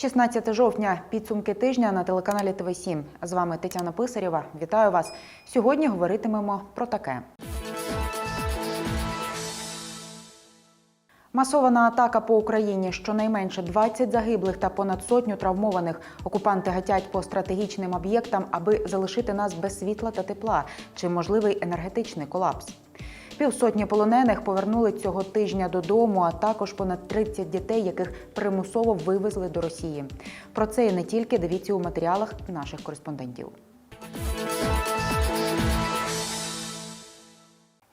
16 жовтня. Підсумки тижня на телеканалі ТВ 7 З вами Тетяна Писарєва. Вітаю вас. Сьогодні говоритимемо про таке. Масована атака по Україні. Щонайменше 20 загиблих та понад сотню травмованих. Окупанти гатять по стратегічним об'єктам, аби залишити нас без світла та тепла. Чи можливий енергетичний колапс? Півсотні полонених повернули цього тижня додому, а також понад 30 дітей, яких примусово вивезли до Росії. Про це і не тільки дивіться у матеріалах наших кореспондентів.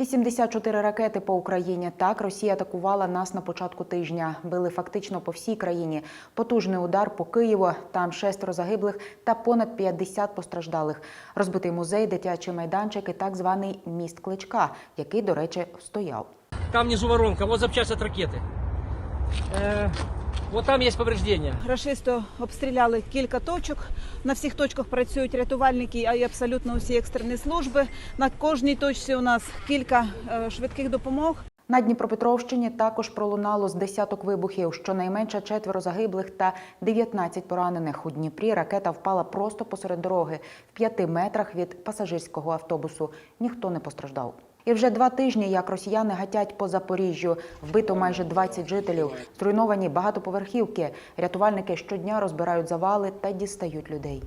84 ракети по Україні. Так Росія атакувала нас на початку тижня. Били фактично по всій країні. Потужний удар по Києву. Там шестеро загиблих та понад 50 постраждалих. Розбитий музей, дитячий майданчик і так званий міст Кличка, який, до речі, стояв. Там внизу воронка, вот запчасть от ракети. Е, вот там є повреждення. Рашисто обстріляли кілька точок. На всіх точках працюють рятувальники а й абсолютно усі екстрені служби. На кожній точці у нас кілька е, швидких допомог. На Дніпропетровщині також пролунало з десяток вибухів. Щонайменше четверо загиблих та 19 поранених. У Дніпрі ракета впала просто посеред дороги в п'яти метрах від пасажирського автобусу. Ніхто не постраждав. І вже два тижні, як росіяни гатять по Запоріжжю, вбито майже 20 жителів, зруйновані багатоповерхівки. Рятувальники щодня розбирають завали та дістають людей.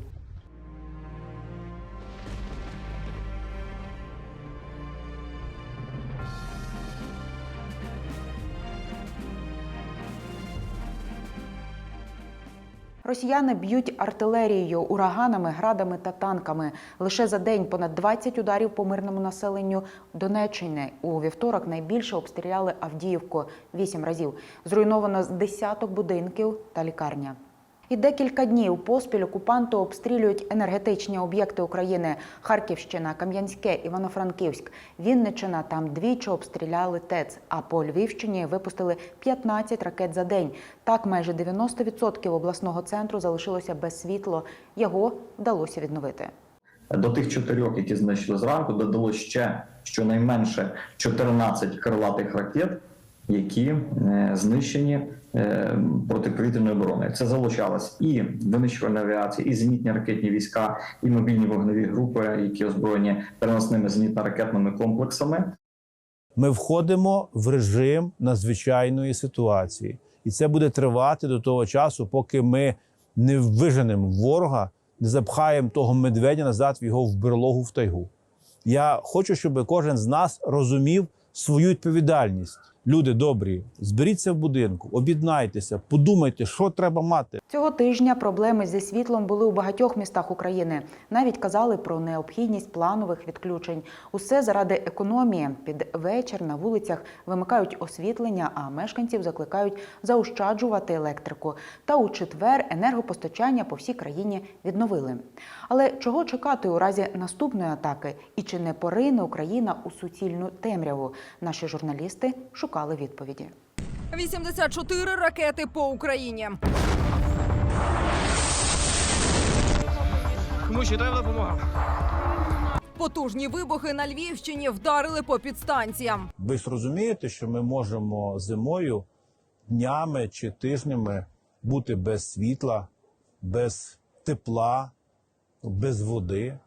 Росіяни б'ють артилерією, ураганами, градами та танками. Лише за день понад 20 ударів по мирному населенню Донеччини. У вівторок найбільше обстріляли Авдіївку вісім разів. Зруйновано з десяток будинків та лікарня. І декілька днів поспіль окупанти обстрілюють енергетичні об'єкти України: Харківщина, Кам'янське, Івано-Франківськ, Вінниччина. Там двічі обстріляли ТЕЦ. А по Львівщині випустили 15 ракет за день. Так майже 90% обласного центру залишилося без світла. Його вдалося відновити. До тих чотирьох, які знищили зранку, додалося ще щонайменше 14 крилатих ракет, які е, знищені е, протиповітряною обороною. Це залучалась і винищувальна авіація, і зенітні ракетні війська, і мобільні вогневі групи, які озброєні переносними зенітно-ракетними комплексами. Ми входимо в режим надзвичайної ситуації, і це буде тривати до того часу, поки ми не виженемо ворога, не запхаємо того медведя назад в його в берлогу в тайгу. Я хочу, щоб кожен з нас розумів свою відповідальність. Люди добрі, зберіться в будинку, об'єднайтеся, подумайте, що треба мати. Цього тижня проблеми зі світлом були у багатьох містах України. Навіть казали про необхідність планових відключень. Усе заради економії. Під вечір на вулицях вимикають освітлення, а мешканців закликають заощаджувати електрику. Та у четвер енергопостачання по всій країні відновили. Але чого чекати у разі наступної атаки? І чи не порине Україна у суцільну темряву? Наші журналісти шукали відповіді. 84 ракети по Україні. Комусь ще треба допомога. Потужні вибухи на Львівщині вдарили по підстанціям. Ви ж розумієте, що ми можемо зимою днями чи тижнями бути без світла, без тепла, без води.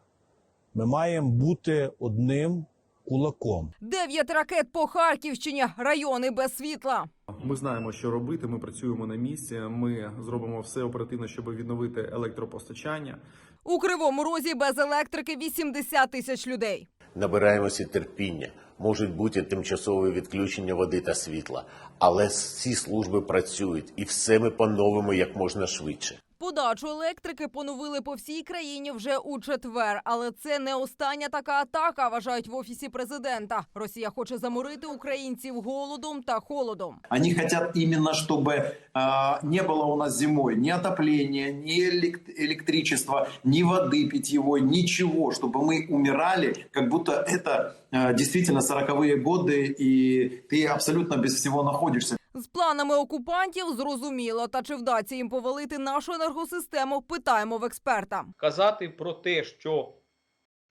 Ми маємо бути одним кулаком. Дев'ять ракет по Харківщині, райони без світла. Ми знаємо, що робити. Ми працюємо на місці. Ми зробимо все оперативно, щоб відновити електропостачання. У Кривому Розі без електрики 80 тисяч людей. Набираємося терпіння. Можуть бути тимчасові відключення води та світла, але всі служби працюють, і все ми поновимо як можна швидше. Подачу електрики поновили по всій країні вже у четвер. Але це не остання така атака, вважають в офісі президента. Росія хоче заморити українців голодом та холодом. Они хотят именно, чтобы а, не было у нас зимой ни отопления, ни элек- электричества, ни воды питьевой, ничего, чтобы мы умирали, как будто это а, действительно 40-е годы, и ты абсолютно без всего находишься. З планами окупантів зрозуміло, та чи вдасться їм повалити нашу енергосистему, питаємо в експерта. казати про те, що,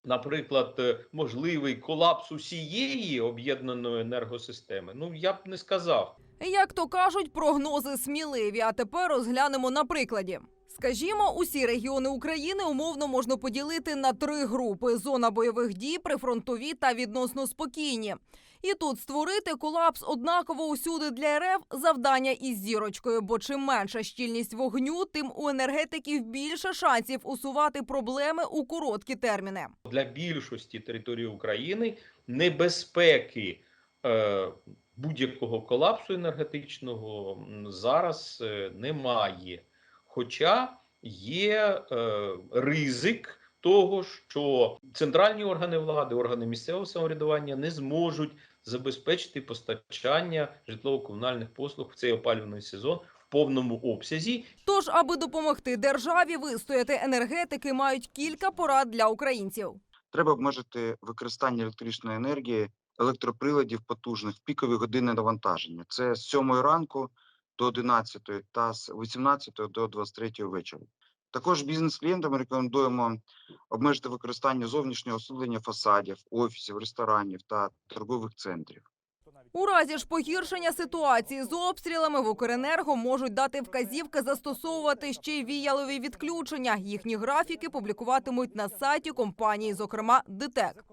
наприклад, е, можливий колапс усієї об'єднаної енергосистеми, ну я б не сказав. Як то кажуть, прогнози сміливі. А тепер розглянемо на прикладі. Скажімо, усі регіони України умовно можна поділити на три групи: зона бойових дій, прифронтові та відносно спокійні. І тут створити колапс однаково усюди для РФ завдання із зірочкою. Бо чим менша щільність вогню, тим у енергетиків більше шансів усувати проблеми у короткі терміни. Для більшості території України небезпеки е, будь-якого колапсу енергетичного зараз е, немає. Хоча є е, ризик того, що центральні органи влади, органи місцевого самоврядування не зможуть забезпечити постачання житлово-комунальних послуг в цей опалювальний сезон в повному обсязі Тож, аби допомогти державі вистояти, енергетики мають кілька порад для українців. Треба обмежити використання електричної енергії електроприладів потужних в пікові години навантаження. Це з 7 ранку до 11 та з 18 до 23 вечора. Також бізнес-клієнтам рекомендуємо обмежити використання зовнішнього освітлення фасадів, офісів, ресторанів та торгових центрів. У разі ж погіршення ситуації з обстрілами в Укренерго можуть дати вказівки застосовувати ще й віялові відключення. Їхні графіки публікуватимуть на сайті компанії, зокрема ДТЕК.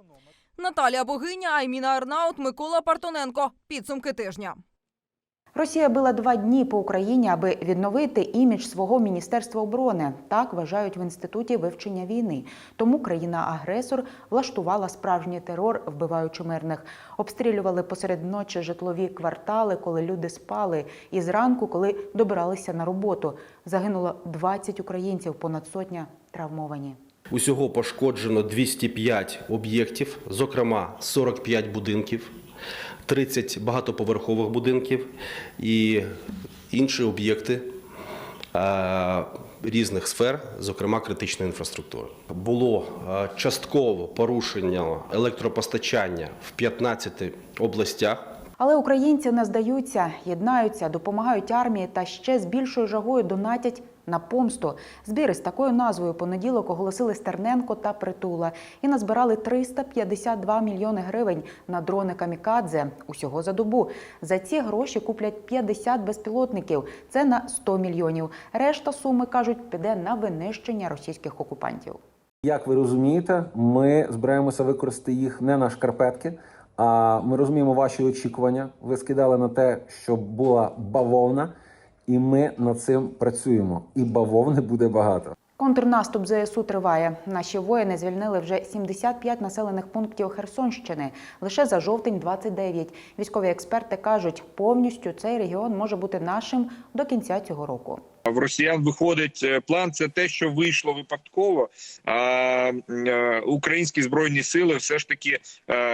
Наталія Богиня, Айміна Арнаут, Микола Партоненко. Підсумки тижня. Росія била два дні по Україні, аби відновити імідж свого міністерства оборони. Так вважають в інституті вивчення війни. Тому країна-агресор влаштувала справжній терор, вбиваючи мирних. Обстрілювали посеред ночі житлові квартали, коли люди спали, і зранку, коли добиралися на роботу. Загинуло 20 українців, понад сотня травмовані. Усього пошкоджено 205 об'єктів, зокрема 45 будинків, 30 багатоповерхових будинків і інші об'єкти різних сфер, зокрема критичної інфраструктури. Було частково порушення електропостачання в 15 областях. Але українці не здаються, єднаються, допомагають армії та ще з більшою жагою донатять на помсту. Збір з такою назвою понеділок оголосили Стерненко та Притула і назбирали 352 мільйони гривень на дрони камікадзе усього за добу. За ці гроші куплять 50 безпілотників. Це на 100 мільйонів. Решта суми кажуть піде на винищення російських окупантів. Як ви розумієте, ми збираємося використати їх не на шкарпетки, а ми розуміємо ваші очікування. Ви скидали на те, щоб була бавовна, і ми над цим працюємо. І бавовни буде багато. Контрнаступ ЗСУ триває. Наші воїни звільнили вже 75 населених пунктів Херсонщини. Лише за жовтень 29. Військові експерти кажуть, повністю цей регіон може бути нашим до кінця цього року. В росіян виходить е, план. Це те, що вийшло випадково. А е, українські збройні сили все ж таки е,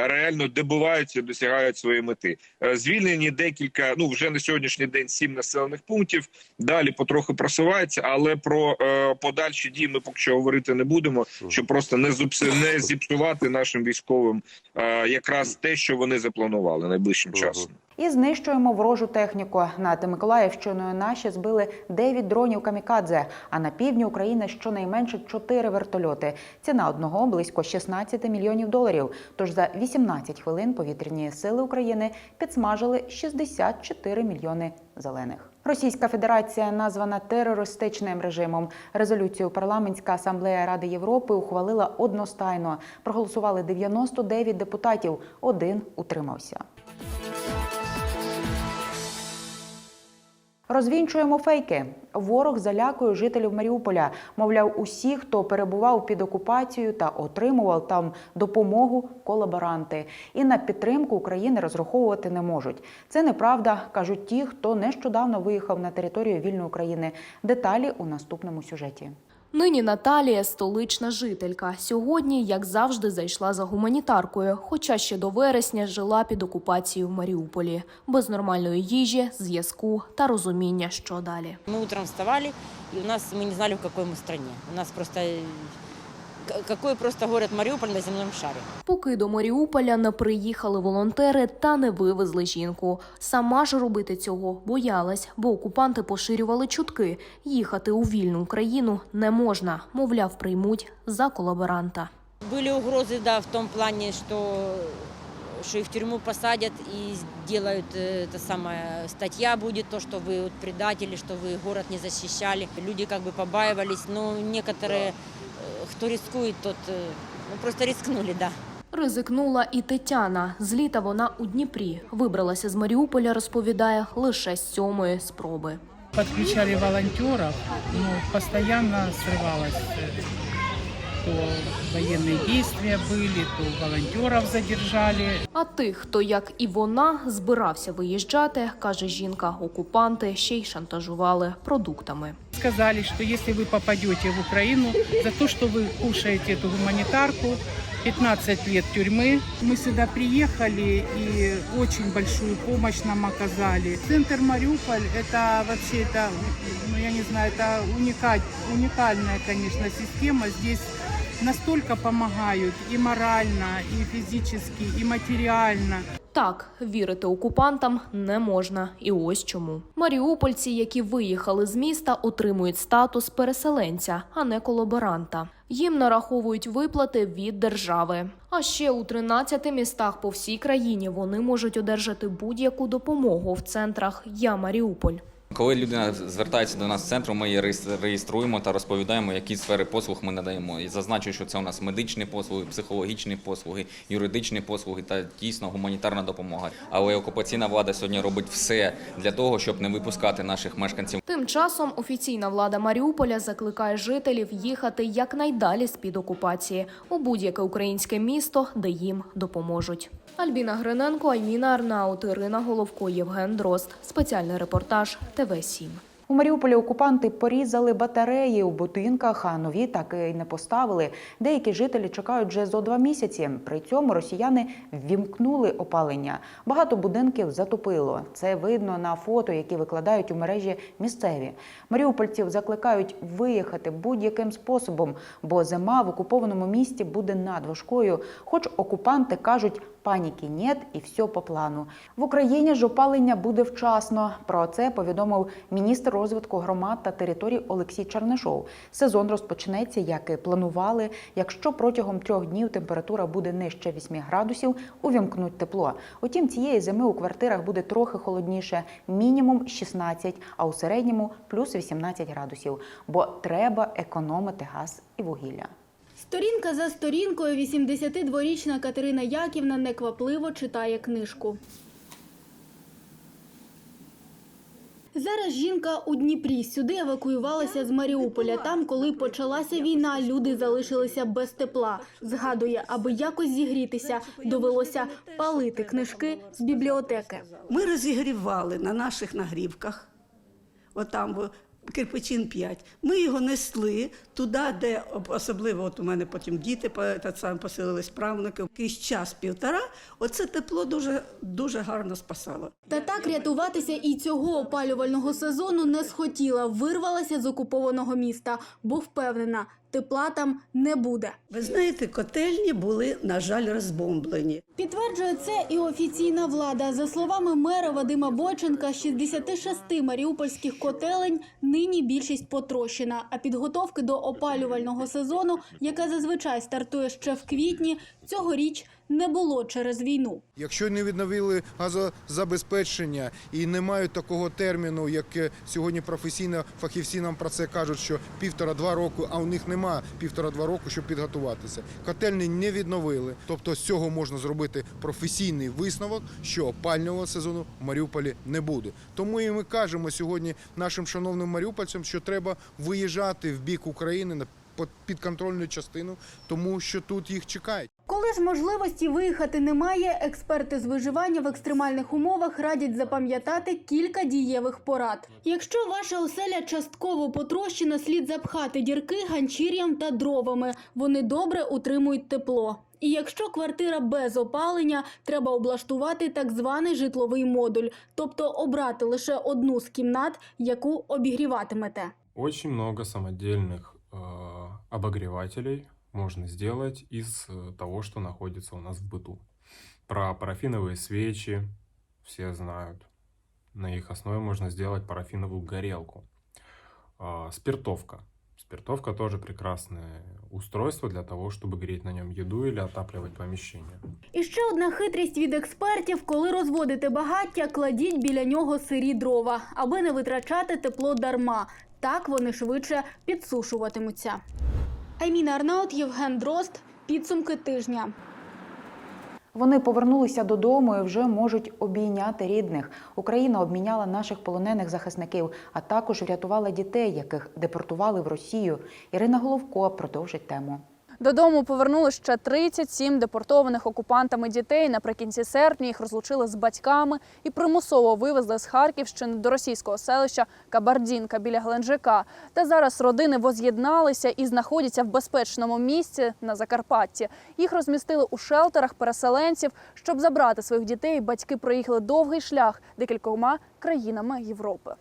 реально добиваються, досягають своєї мети. Звільнені декілька. Ну вже на сьогоднішній день сім населених пунктів. Далі потроху просувається, але про подальші дії ми поки що говорити не будемо, щоб просто не не зіпсувати нашим військовим якраз те, що вони запланували найближчим часом. І знищуємо ворожу техніку. Над Миколаївщиною наші збили 9 дронів камікадзе. А на півдні України щонайменше 4 вертольоти. Ціна одного близько 16 мільйонів доларів. Тож за 18 хвилин повітряні сили України підсмажили 64 мільйони зелених. Російська Федерація названа терористичним режимом. Резолюцію парламентська асамблея Ради Європи ухвалила одностайно. Проголосували 99 депутатів. Один утримався. Розвінчуємо фейки. Ворог залякує жителів Маріуполя. Мовляв, усі, хто перебував під окупацією та отримував там допомогу, колаборанти. І на підтримку України розраховувати не можуть. Це неправда, кажуть ті, хто нещодавно виїхав на територію вільної України. Деталі у наступному сюжеті. Нині Наталія столична жителька. Сьогодні, як завжди, зайшла за гуманітаркою, хоча ще до вересня жила під окупацією в Маріуполі, без нормальної їжі, зв'язку та розуміння, що далі. Мы утром вставали, и у нас мы не знали, в какой мы стране. У нас просто э, к- какой просто город Мариуполь на земном шаре. Поки до Маріуполя не приїхали волонтери та не вивезли жінку. Сама ж робити цього боялась, бо окупанти поширювали чутки. Їхати у вільну Україну не можна, мовляв, приймуть за колаборанта. Были угрозы, да, в том плане, что что их в тюрьму посадят и сделают э, это самое, статья будет, то, что вы вот предатели, что вы город не защищали. Люди как бы побаивались, но некоторые, э, кто рискует, тот э, ну, просто рискнули, да. Ризикнула і Тетяна. З літа вона у Дніпрі. Вибралася з Маріуполя, розповідає, лише з сьомої спроби. Подключали волонтеров, но постоянно срывалось. э, То военные действия были, то волонтеров задержали. А тих, хто, як і вона, збирався виїжджати, каже жінка, окупанти ще й шантажували продуктами. Сказали, что если вы попадете в Украину, за то, что вы кушаете эту гуманитарку, 15 лет тюрьмы. Мы сюда приехали и очень большую помощь нам оказали. Центр Мариуполь – это вообще, это, ну я не знаю, это уникаль, уникальная, конечно, система. Здесь настолько помогают и морально, и физически, и материально. Так, вірити окупантам не можна, і ось чому. Маріупольці, які виїхали з міста, отримують статус переселенця, а не колаборанта. Їм нараховують виплати від держави. А ще у 13 містах по всій країні вони можуть одержати будь-яку допомогу в центрах Я Маріуполь. Коли людина звертається до нас з центру, ми її реєструємо та розповідаємо, які сфери послуг ми надаємо. І зазначу, що це у нас медичні послуги, психологічні послуги, юридичні послуги та дійсно гуманітарна допомога. Але окупаційна влада сьогодні робить все для того, щоб не випускати наших мешканців Тим часом офіційна влада Маріуполя закликає жителів їхати якнайдалі з під окупації у будь-яке українське місто, де їм допоможуть. Альбіна Гриненко, Альміна Арнаут, Ірина Головко, Євген Дрозд. Спеціальний репортаж ТВ 7 У Маріуполі окупанти порізали батареї у будинках, а нові так і не поставили. Деякі жителі чекають вже зо два місяці. При цьому росіяни ввімкнули опалення. Багато будинків затопило. Це видно на фото, які викладають у мережі місцеві. Маріупольців закликають виїхати будь-яким способом, бо зима в окупованому місті буде надважкою. Хоч окупанти кажуть, паніки нет і все по плану. В Україні ж опалення буде вчасно. Про це повідомив міністр розвитку громад та територій Олексій Чернишов. Сезон розпочнеться, як і планували. Якщо протягом трьох днів температура буде нижче 8 градусів, увімкнуть тепло. Утім, цієї зими у квартирах буде трохи холодніше, мінімум 16, а у середньому плюс 18 градусів. Бо треба економити газ і вугілля. Сторінка за сторінкою 82-річна Катерина Яківна неквапливо читає книжку. Зараз жінка у Дніпрі. Сюди евакуювалася з Маріуполя. Там, коли почалася війна, люди залишилися без тепла. Згадує, аби якось зігрітися, довелося палити книжки з бібліотеки. Ми розігрівали на наших нагрівках, отам кирпичин 5. Ми його несли туди, де особливо от у мене потім діти по- та сам поселились правнуки. Якийсь час-півтора. Оце тепло дуже дуже гарно спасало. Та так рятуватися і цього опалювального сезону не схотіла. Вирвалася з окупованого міста, бо впевнена, тепла там не буде. Ви знаєте, котельні були, на жаль, розбомблені. Підтверджує це і офіційна влада. За словами мера Вадима Бойченка, 66 маріупольських котелень нині більшість потрощена. А підготовки до опалювального сезону, яка зазвичай стартує ще в квітні, цьогоріч не було через війну. Якщо не відновили газозабезпечення і не мають такого терміну, як е, сьогодні професійно фахівці нам про це кажуть, що півтора-два року, а у них нема півтора-два року, щоб підготуватися. Котельні не відновили. Тобто з цього можна зробити професійний висновок, що опального сезону в Маріуполі не буде. Тому і ми кажемо сьогодні нашим шановним маріупольцям, що треба виїжджати в бік України на підконтрольну частину, тому що тут їх чекають. Коли ж можливості виїхати немає, експерти з виживання в екстремальних умовах радять запам'ятати кілька дієвих порад. Якщо ваша оселя частково потрощена, слід запхати дірки ганчір'ям та дровами. Вони добре утримують тепло. І якщо квартира без опалення, треба облаштувати так званий житловий модуль, тобто обрати лише одну з кімнат, яку обігріватимете. Очень много самодельных э, обогревателей можно сделать из э, того, что находится у нас в быту. Про парафиновые свечи все знают. На их основе можно сделать парафиновую горелку. А, спиртовка. Спиртовка тоже прекрасное устройство для того, чтобы греть на нем еду или отапливать помещение. І ще одна хитрість від експертів: коли розводите багаття, кладіть біля нього сирі дрова, аби не витрачати тепло дарма. Так вони швидше підсушуватимуться. Айміна Арнаут, Євген Дрозд. Підсумки тижня. Вони повернулися додому і вже можуть обійняти рідних. Україна обміняла наших полонених захисників, а також врятувала дітей, яких депортували в Росію. Ірина Головко продовжить тему. Додому повернули ще 37 депортованих окупантами дітей. Наприкінці серпня їх розлучили з батьками і примусово вивезли з Харківщини до російського селища Кабардінка біля Геленджика. Та зараз родини воз'єдналися і знаходяться в безпечному місці на Закарпатті. Їх розмістили у шелтерах переселенців. Щоб забрати своїх дітей, батьки проїхали довгий шлях декількома країнами Європи.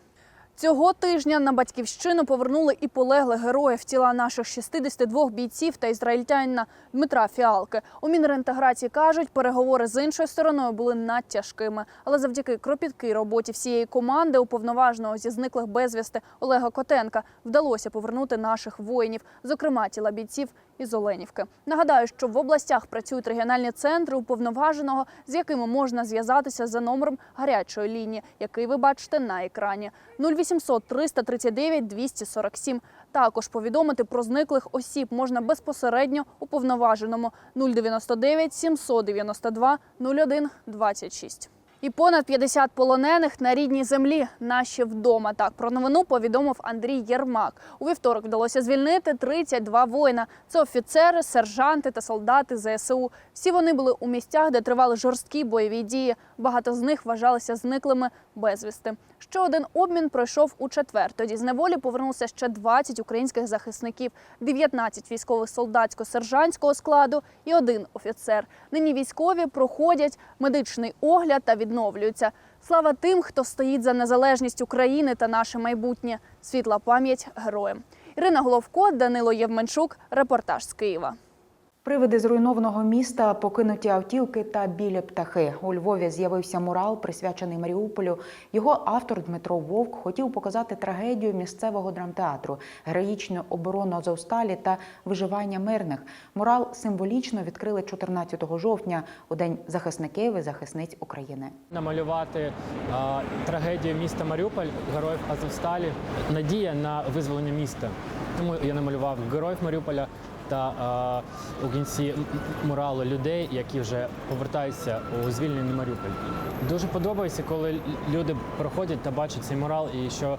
Цього тижня на батьківщину повернули і полеглих героїв тіла наших 62 бійців та ізраїльтянина Дмитра Фіалки. У Мінреінтеграції кажуть, переговори з іншою стороною були надтяжкими. Але завдяки кропіткій роботі всієї команди уповноваженого зі зниклих безвісти Олега Котенка вдалося повернути наших воїнів, зокрема тіла бійців із Оленівки. Нагадаю, що в областях працюють регіональні центри уповноваженого, з якими можна зв'язатися за номером гарячої лінії, який ви бачите на екрані 0800 339 247. Також повідомити про зниклих осіб можна безпосередньо уповноваженому 099 792 01 26. І понад 50 полонених на рідній землі, наші вдома. Так про новину повідомив Андрій Єрмак. У вівторок вдалося звільнити 32 воїна. Це офіцери, сержанти та солдати ЗСУ. Всі вони були у місцях, де тривали жорсткі бойові дії. Багато з них вважалися зниклими безвісти. Ще один обмін пройшов у четвер. Тоді з неволі повернувся ще 20 українських захисників, 19 військових солдатсько-сержантського складу і один офіцер. Нині військові проходять медичний огляд та відновлюються. Слава тим, хто стоїть за незалежність України та наше майбутнє. Світла пам'ять героям. Ірина Головко, Данило Євменчук. Репортаж з Києва. Привиди зруйнованого міста, покинуті автівки та білі птахи. У Львові з'явився мурал, присвячений Маріуполю. Його автор Дмитро Вовк хотів показати трагедію місцевого драмтеатру, героїчну оборону Азовсталі та виживання мирних. Мурал символічно відкрили 14 жовтня у день захисників і захисниць України. намалювати а, трагедію міста Маріуполь, героїв Азовсталі, надія на визволення міста. Тому я намалював героїв Маріуполя та у кінці м- м- муралу людей, які вже повертаються у звільнений Маріуполь. Дуже подобається, коли люди проходять та бачать цей мурал, і що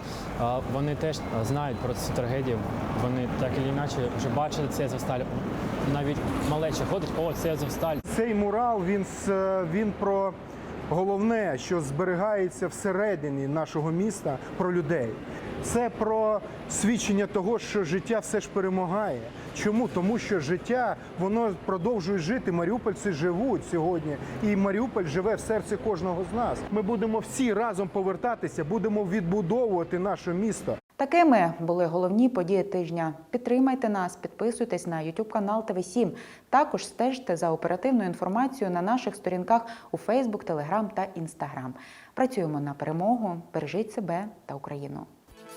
вони теж знають про цю трагедію. Вони так і інакше вже бачили це Азовсталь. Навіть малече ходить, о, це Азовсталь. Цей мурал він, с- він про головне, що зберігається всередині нашого міста про людей. Це про свідчення того, що життя все ж перемагає. Чому? Тому що життя воно продовжує жити. Маріупольці живуть сьогодні, і Маріуполь живе в серці кожного з нас. Ми будемо всі разом повертатися, будемо відбудовувати наше місто. Такими були головні події тижня. Підтримайте нас, підписуйтесь на YouTube канал ТВ 7 Також стежте за оперативною інформацією на наших сторінках у Facebook, Telegram та Instagram. Працюємо на перемогу. Бережіть себе та Україну.